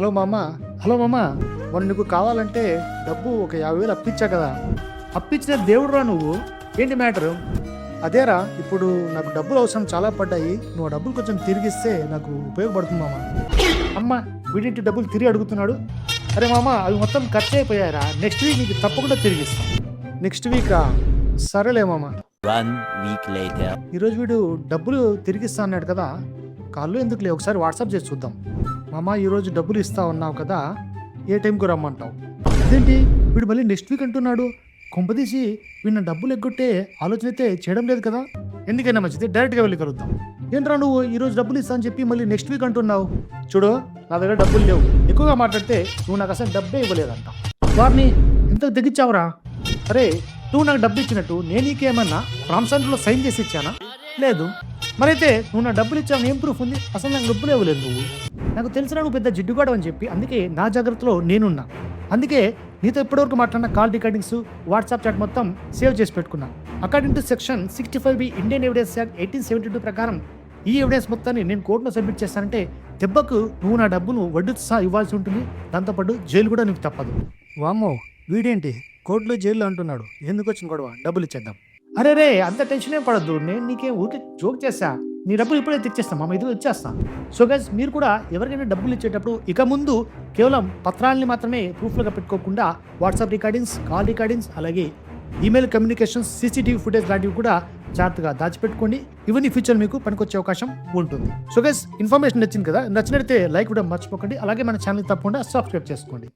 Hello మామ hello మామ మొన్న నీకు కావాలంటే డబ్బు ఒక యాభై వేలు అప్పిచ్చా కదా. అప్పించిన దేవుడు రా నువ్వు. ఏంటి మ్యాటరు? అదేరా ఇప్పుడు నాకు డబ్బులు అవసరం చాలా పడ్డాయి. నువ్వు ఆ డబ్బులు కొంచెం తిరిగిస్తే నాకు ఉపయోగపడుతుంది మామ. అమ్మ వీడింటి డబ్బులు తిరిగి అడుగుతున్నాడు? అరే మామ అవి మొత్తం ఖర్చు అయిపోయారా నెక్స్ట్ వీక్ నీకు తప్పకుండా తిరిగిస్తాం. నెక్స్ట్ వీకా? సరేలే మామ. One week later. ఈరోజు వీడు డబ్బులు తిరిగిస్తా అన్నాడు కదా. కాళ్ళు ఎందుకులే? ఒకసారి వాట్సాప్ చేసి చూద్దాం. మామ ఈరోజు డబ్బులు ఇస్తా ఉన్నావు కదా ఏ టైంకు రమ్మంటావు? అదేంటి వీడు మళ్ళీ నెక్స్ట్ వీక్ అంటున్నాడు. కొంపదీసి వీడిన డబ్బులు ఎగ్గొట్టే ఆలోచన అయితే చేయడం లేదు కదా? ఎందుకైనా మంచిది డైరెక్ట్గా వెళ్ళి కలుద్దాం. ఏంట్రా నువ్వు ఈరోజు డబ్బులు ఇస్తా అని చెప్పి మళ్ళీ నెక్స్ట్ వీక్ అంటున్నావు? చూడు నా దగ్గర డబ్బులు లేవు. ఎక్కువగా మాట్లాడితే నువ్వు నాకు అసలు డబ్బే ఇవ్వలేదంట. వారిని ఎంత తెగించావురా అరే నువ్వు నాకు డబ్బు ఇచ్చినట్టు నేను నీకేమన్నా రామ్సండ్లో సైన్ చేసి ఇచ్చానా? లేదు. మరైతే నువ్వు నా డబ్బులు ఇచ్చావు ఏం ప్రూఫ్ ఉంది? అసలు నాకు డబ్బులు ఇవ్వలేదు నువ్వు. నాకు తెలిసిన నువ్వు పెద్ద జిడ్డుగాడు అని చెప్పి. అందుకే నా జాగ్రత్తలో నేనున్నా. అందుకే నీతో ఇప్పటివరకు మాట్లాడిన కాల్ రికార్డింగ్స్ వాట్సాప్ చాట్ మొత్తం సేవ్ చేసి పెట్టుకున్నా. According to section sixty five B Indian evidence act eighteen seventy two ప్రకారం ఈ ఎవిడెన్స్ మొత్తాన్ని నేను కోర్టులో సబ్మిట్ చేస్తానంటే దెబ్బకు నువ్వు నా డబ్బును వడ్డీతో సహా ఇవ్వాల్సి ఉంటుంది. దాంతోపాటు జైలు కూడా నీకు తప్పదు. వామ్మో వీడేంటి? కోర్టులో జైల్లో అంటున్నాడు. ఎందుకు వచ్చిన గొడవ? డబ్బులు ఇచ్చేద్దాం. అరే రే అంత టెన్షన్ ఏం పడద్దు. నేను నీకేం ఊరికి జోక్ చేస్తా నీ డబ్బులు ఇప్పుడే తెచ్చేస్తాం మా ఇది వచ్చేస్తాం. సో గైస్ మీరు కూడా ఎవరికైనా డబ్బులు ఇచ్చేటప్పుడు ఇక ముందు కేవలం పత్రాలని మాత్రమే ప్రూఫ్లుగా పెట్టుకోకుండా వాట్సాప్ రికార్డింగ్స్ కాల్ రికార్డింగ్స్ అలాగే ఈమెయిల్ కమ్యూనికేషన్స్ సీసీటీవీ ఫుటేజ్ లాంటివి కూడా జాగ్రత్తగా దాచిపెట్టుకోండి. ఇవన్నీ ఫ్యూచర్ మీకు పనికొచ్చే అవకాశం ఉంటుంది. సో గైస్ ఇన్ఫర్మేషన్ నచ్చింది కదా? నచ్చినట్లయితే లైక్ కూడా మర్చిపోకండి. అలాగే మన ఛానల్ తప్పకుండా సబ్స్క్రైబ్ చేసుకోండి.